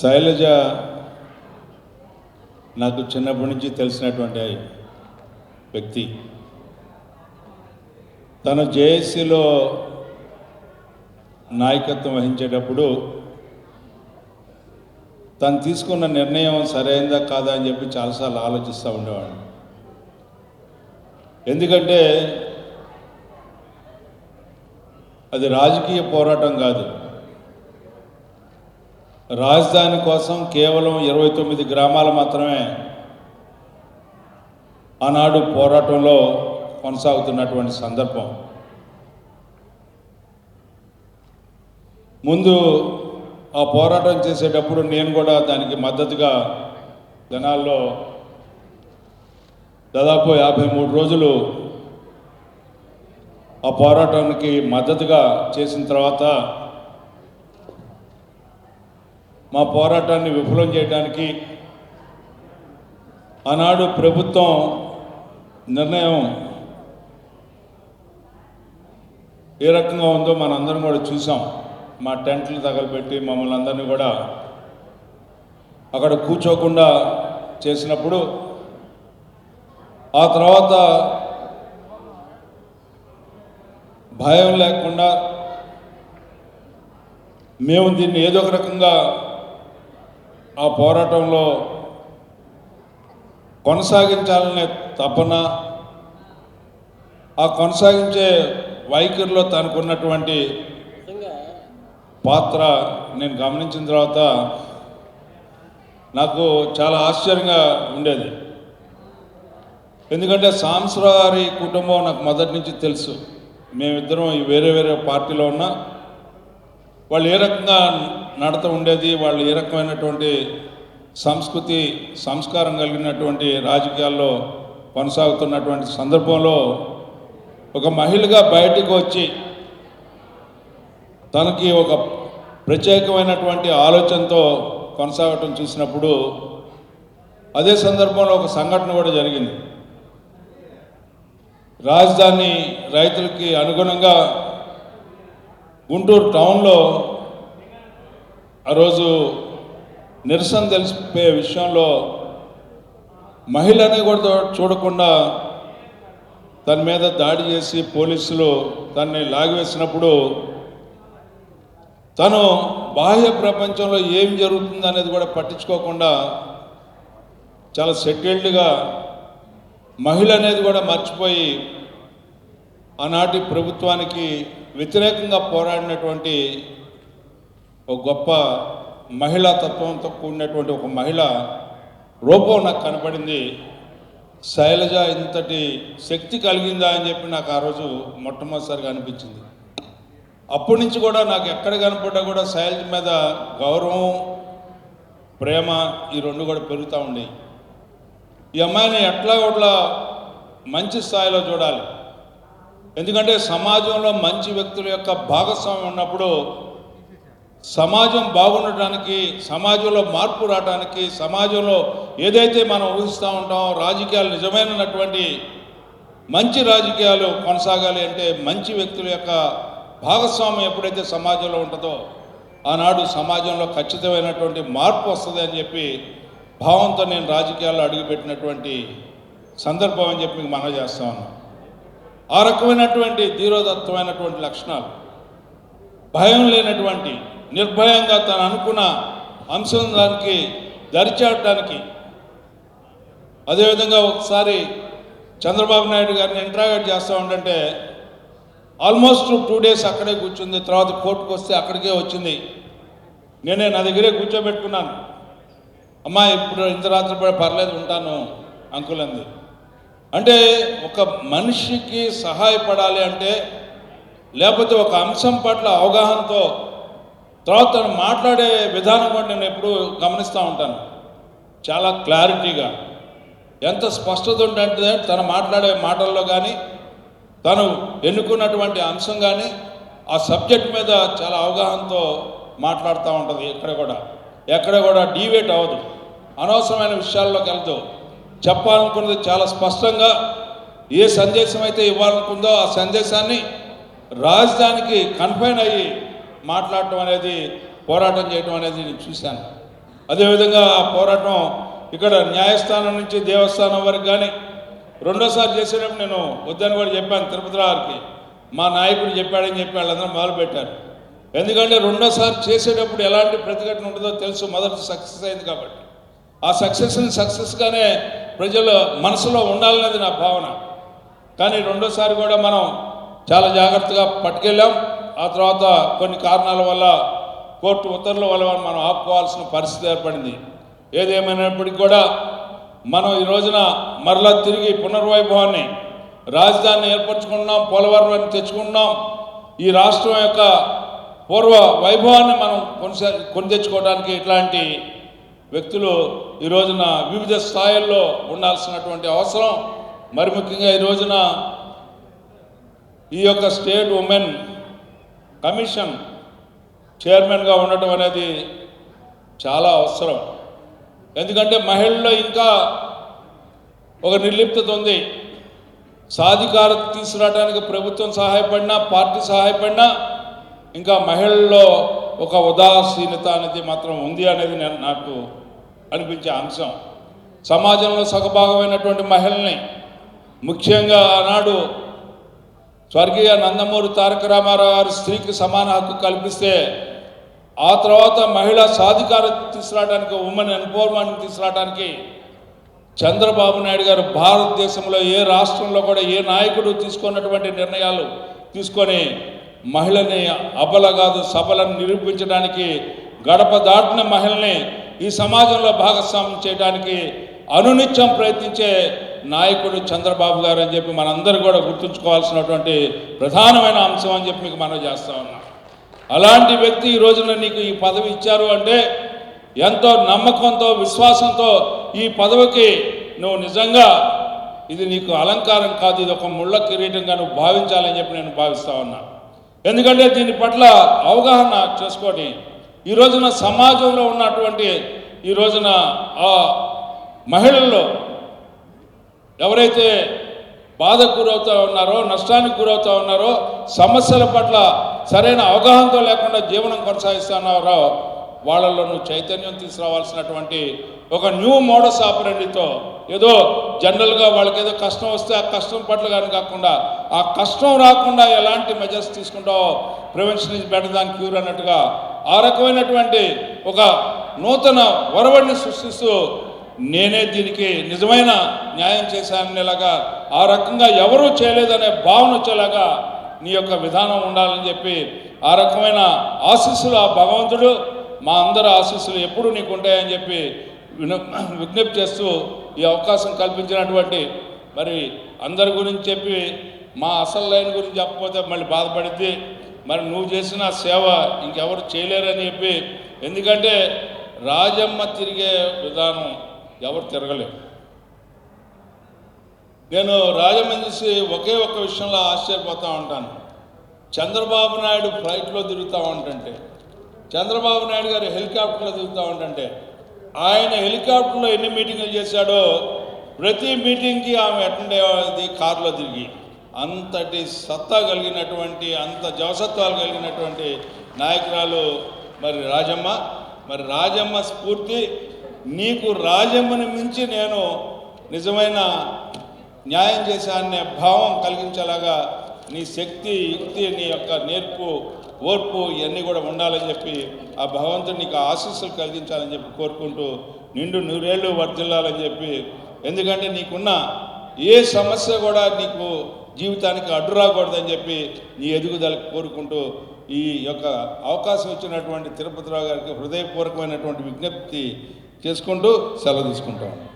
శైలజ నాకు చిన్నప్పటి నుంచి తెలిసినటువంటి వ్యక్తి. తను జేఏసీలో నాయకత్వం వహించేటప్పుడు తను తీసుకున్న నిర్ణయం సరైందా కాదా అని చెప్పి చాలాసార్లు ఆలోచిస్తూ ఉండేవాడు ఎందుకంటే అది రాజకీయ పోరాటం కాదు. రాజధాని కోసం కేవలం ఇరవై తొమ్మిది గ్రామాలు మాత్రమే ఆనాడు పోరాటంలో కొనసాగుతున్నటువంటి సందర్భం. ముందు ఆ పోరాటం చేసేటప్పుడు నేను కూడా దానికి మద్దతుగా జనాల్లో దాదాపు యాభై మూడు రోజులు ఆ పోరాటానికి మద్దతుగా చేసిన తర్వాత మా పోరాటాన్ని విఫలం చేయడానికి ఆనాడు ప్రభుత్వం నిర్ణయం ఏ రకంగా ఉందో మనందరం కూడా చూసాం. మా టెంట్లు తగలబెట్టి మమ్మల్ని అందరినీ కూడా అక్కడ కూర్చోకుండా చేసినప్పుడు ఆ తర్వాత భయం లేకుండా మేము దీన్ని ఏదో ఒక రకంగా ఆ పోరాటంలో కొనసాగించాలనే తపన ఆ కొనసాగించే వైఖరిలో తనకున్నటువంటి పాత్ర నేను గమనించిన తర్వాత నాకు చాలా ఆశ్చర్యంగా ఉండేది. ఎందుకంటే సాంస్రారి కుటుంబం నాకు మొదటి నుంచి తెలుసు. మేమిద్దరం వేరే వేరే పార్టీలో ఉన్నా వాళ్ళు ఏ రకంగా నడత ఉండేది. వాళ్ళు ఏ రకమైనటువంటి సంస్కృతి సంస్కారం కలిగినటువంటి రాజకీయాల్లో కొనసాగుతున్నటువంటి సందర్భంలో ఒక మహిళగా బయటికి వచ్చి తనకి ఒక ప్రత్యేకమైనటువంటి ఆలోచనతో కొనసాగటం చూసినప్పుడు అదే సందర్భంలో ఒక సంఘటన కూడా జరిగింది. రాజధాని రైతులకి అనుగుణంగా గుంటూరు టౌన్లో ఆ రోజు నిరసన తెలిసిపోయే విషయంలో మహిళని కూడా చూడకుండా తన మీద దాడి చేసి పోలీసులు తనని లాగివేసినప్పుడు తను బాహ్య ప్రపంచంలో ఏం జరుగుతుంది అనేది కూడా పట్టించుకోకుండా చాలా సెటిల్డ్గా మహిళ అనేది కూడా మర్చిపోయి ఆనాటి ప్రభుత్వానికి వ్యతిరేకంగా పోరాడినటువంటి ఒక గొప్ప మహిళా తత్వంతో కూడినటువంటి ఒక మహిళ రూపం నాకు కనపడింది. శైలజ ఇంతటి శక్తి కలిగిందా అని చెప్పి నాకు ఆ రోజు మొట్టమొదటిసారిగా అనిపించింది. అప్పటి నుంచి కూడా నాకు ఎక్కడ కనపడ్డా కూడా శైలజ మీద గౌరవం ప్రేమ ఈ రెండు కూడా పెరుగుతూ ఉండేవి ఈ అమ్మాయిని ఎట్లా కూడా మంచి స్థాయిలో చూడాలి. ఎందుకంటే సమాజంలో మంచి వ్యక్తుల యొక్క భాగస్వామ్యం ఉన్నప్పుడు సమాజం బాగుండటానికి సమాజంలో మార్పు రావడానికి సమాజంలో ఏదైతే మనం ఊహిస్తూ ఉంటామో రాజకీయాలు నిజమైనటువంటి మంచి రాజకీయాలు కొనసాగాలి అంటే మంచి వ్యక్తుల యొక్క భాగస్వామ్యం ఎప్పుడైతే సమాజంలో ఉంటుందో ఆనాడు సమాజంలో ఖచ్చితమైనటువంటి మార్పు వస్తుంది అని చెప్పి భావంతో నేను రాజకీయాల్లో అడుగుపెట్టినటువంటి సందర్భం అని చెప్పి మీకు చేస్తాను చేస్తా ఆ రకమైనటువంటి ధీరోదత్తమైనటువంటి లక్షణాలు భయం లేనటువంటి నిర్భయంగా తను అనుకున్న అంశం దానికి దరిచేయడానికి అదేవిధంగా ఒకసారి చంద్రబాబు నాయుడు గారిని ఇంట్రాగేట్ చేస్తూ ఉండంటే ఆల్మోస్ట్ టూ డేస్ అక్కడే కూర్చుంది తర్వాత కోర్టుకు వస్తే అక్కడికే వచ్చింది. నేనే నా దగ్గరే కూర్చోబెట్టుకున్నాను. అమ్మా ఇప్పుడు ఇంత రాత్రి కూడా పర్లేదు ఉంటాను అంకుల్ అంది. అంటే ఒక మనిషికి సహాయపడాలి అంటే లేకపోతే ఒక అంశం పట్ల అవగాహనతో తర్వాత తను మాట్లాడే విధానం కూడా నేను ఎప్పుడు గమనిస్తూ ఉంటాను. చాలా క్లారిటీగా. ఎంత స్పష్టత ఉంటే తను మాట్లాడే మాటల్లో కానీ తను ఎన్నుకున్నటువంటి అంశం కానీ ఆ సబ్జెక్ట్ మీద చాలా అవగాహనతో మాట్లాడుతూ ఉంటుంది ఎక్కడ కూడా. ఎక్కడ కూడా డీవేట్ అవ్వదు. అనవసరమైన విషయాల్లోకి వెళ్తూ చెప్పాలనుకున్నది చాలా స్పష్టంగా ఏ సందేశం అయితే ఇవ్వాలనుకుందో ఆ సందేశాన్ని రాజధానికి కన్ఫైన్ అయ్యి మాట్లాడటం అనేది పోరాటం చేయడం అనేది నేను చూశాను. అదేవిధంగా ఆ పోరాటం ఇక్కడ న్యాయస్థానం నుంచి దేవస్థానం వరకు కానీ రెండోసారి చేసేటప్పుడు నేను వద్దని కూడా చెప్పాను తిరుపతి గారికి మా నాయకుడు చెప్పాడని చెప్పి వాళ్ళందరూ మొదలుపెట్టారు. ఎందుకంటే రెండోసారి చేసేటప్పుడు ఎలాంటి ప్రతిఘటన ఉంటుందో తెలుసు మొదటి సక్సెస్ అయింది కాబట్టి. ఆ సక్సెస్ని సక్సెస్గానే ప్రజలు మనసులో ఉండాలనేది నా భావన. కానీ రెండోసారి కూడా మనం చాలా జాగ్రత్తగా పట్టుకెళ్ళాం. ఆ తర్వాత కొన్ని కారణాల వల్ల కోర్టు ఉత్తర్వుల వల్ల మనం ఆపుకోవాల్సిన పరిస్థితి ఏర్పడింది. ఏదేమైనప్పటికీ కూడా మనం ఈ రోజున మరలా తిరిగి పునర్వైభవాన్ని రాజధానిని ఏర్పరచుకుంటున్నాం పోలవరం తెచ్చుకుంటున్నాం ఈ రాష్ట్రం యొక్క పూర్వ వైభవాన్ని మనం కొనసా కొని తెచ్చుకోవడానికి ఇట్లాంటి వ్యక్తులు ఈ రోజున వివిధ స్థాయిల్లో ఉండాల్సినటువంటి అవసరం. మరి ముఖ్యంగా ఈ రోజున ఈ యొక్క స్టేట్ ఉమెన్ కమిషన్ చైర్మన్గా ఉండటం అనేది చాలా అవసరం. ఎందుకంటే మహిళల్లో ఇంకా ఒక నిర్లిప్తత ఉంది. సాధికారత తీసుకురావడానికి ప్రభుత్వం సహాయపడినా పార్టీ సహాయపడినా ఇంకా మహిళల్లో ఒక ఉదాసీనత అనేది మాత్రం ఉంది అనేది నేను నాకు అనిపించే అంశం. సమాజంలో సగభాగమైనటువంటి మహిళల్ని ముఖ్యంగా ఆనాడు స్వర్గీయ నందమూరి తారక రామారావు గారు స్త్రీకి సమాన హక్కు కల్పిస్తే ఆ తర్వాత మహిళా సాధికారత తీసుకురావడానికి ఉమెన్ ఎంపవర్మెంట్ తీసుకురావడానికి చంద్రబాబు నాయుడు గారు భారతదేశంలో ఏ రాష్ట్రంలో కూడా ఏ నాయకుడు తీసుకున్నటువంటి నిర్ణయాలు తీసుకొని మహిళని అబల కాదు సబలను నిరూపించడానికి గడప దాటిన మహిళని ఈ సమాజంలో భాగస్వామ్యం చేయడానికి అనునిత్యం ప్రయత్నించే నాయకుడు చంద్రబాబు గారు అని చెప్పి మనందరూ కూడా గుర్తుంచుకోవాల్సినటువంటి ప్రధానమైన అంశం అని చెప్పి మీకు మనం చేస్తా ఉన్నాం. అలాంటి వ్యక్తి ఈ రోజున నీకు ఈ పదవి ఇచ్చారు అంటే ఎంతో నమ్మకంతో విశ్వాసంతో ఈ పదవికి నువ్వు నిజంగా ఇది నీకు అలంకారం కాదు ఇది ఒక ముళ్ళ కిరీటంగా నువ్వు భావించాలని చెప్పి నేను భావిస్తా ఉన్నా. ఎందుకంటే దీని పట్ల అవగాహన చేసుకొని ఈ రోజున సమాజంలో ఉన్నటువంటి ఈ రోజున ఆ మహిళల్లో ఎవరైతే బాధకు గురవుతూ ఉన్నారో నష్టానికి గురవుతూ ఉన్నారో సమస్యల పట్ల సరైన అవగాహనతో లేకుండా జీవనం కొనసాగిస్తున్నారో వాళ్ళలో నువ్వు చైతన్యం తీసుకురావాల్సినటువంటి ఒక న్యూ మోడస్ ఆపరెండితో ఏదో జనరల్గా వాళ్ళకి ఏదో కష్టం వస్తే ఆ కష్టం పట్ల కానీ కాకుండా ఆ కష్టం రాకుండా ఎలాంటి measures తీసుకుంటావో prevention is better than cure అన్నట్టుగా ఆ రకమైనటువంటి ఒక నూతన వరవడిని సృష్టిస్తూ నేనే దీనికి నిజమైన న్యాయం చేశాననేలాగా ఆ రకంగా ఎవరూ చేయలేదనే భావన వచ్చేలాగా నీ యొక్క విధానం ఉండాలని చెప్పి ఆ రకమైన ఆశీస్సులు ఆ భగవంతుడు మా అందరి ఆశీస్సులు ఎప్పుడు నీకు ఉంటాయని చెప్పి విన విజ్ఞప్తి చేస్తూ ఈ అవకాశం కల్పించినటువంటి మరి అందరి గురించి చెప్పి మా అసలు లైన్ గురించి చెప్పకపోతే మళ్ళీ బాధపడిద్ది. మరి నువ్వు చేసిన సేవ ఇంకెవరు చేయలేరని చెప్పి. ఎందుకంటే రాజమ్మ తిరిగే విధానం ఎవరు తిరగలేరు. నేను రాజమండ్రి ఒకే ఒక్క విషయంలో ఆశ్చర్యపోతూ ఉంటాను. చంద్రబాబు నాయుడు ఫ్లైట్లో తిరుగుతూ ఉంటుంటే చంద్రబాబు నాయుడు గారు హెలికాప్టర్లో తిరుగుతూ ఉంటుంటే ఆయన హెలికాప్టర్లో ఎన్ని మీటింగులు చేశాడో ప్రతి మీటింగ్కి ఆమె అటెండ్ అయ్యేది కారులో తిరిగి. అంతటి సత్తా కలిగినటువంటి అంత జవసత్వాలు కలిగినటువంటి నాయకురాలు మరి రాజమ్మ. మరి రాజమ్మ స్ఫూర్తి నీకు రాజమ్మని మించి నేను నిజమైన న్యాయం చేశాననే భావం కలిగించేలాగా నీ శక్తి యుక్తి నీ యొక్క నేర్పు ఓర్పు ఇవన్నీ కూడా ఉండాలని చెప్పి ఆ భగవంతుడు నీకు ఆశీస్సులు కలిగించాలని చెప్పి కోరుకుంటూ నిండు నూరేళ్ళు వర్ధిల్లాలని చెప్పి ఎందుకంటే నీకున్న ఏ సమస్య కూడా నీకు జీవితానికి అడ్డు రాకూడదని చెప్పి నీ ఎదుగుదలకు కోరుకుంటూ ఈ యొక్క అవకాశం ఇచ్చినటువంటి తిరుపతిరావు గారికి హృదయపూర్వకమైనటువంటి విజ్ఞప్తి చేసుకుంటూ సెలవు తీసుకుంటాం.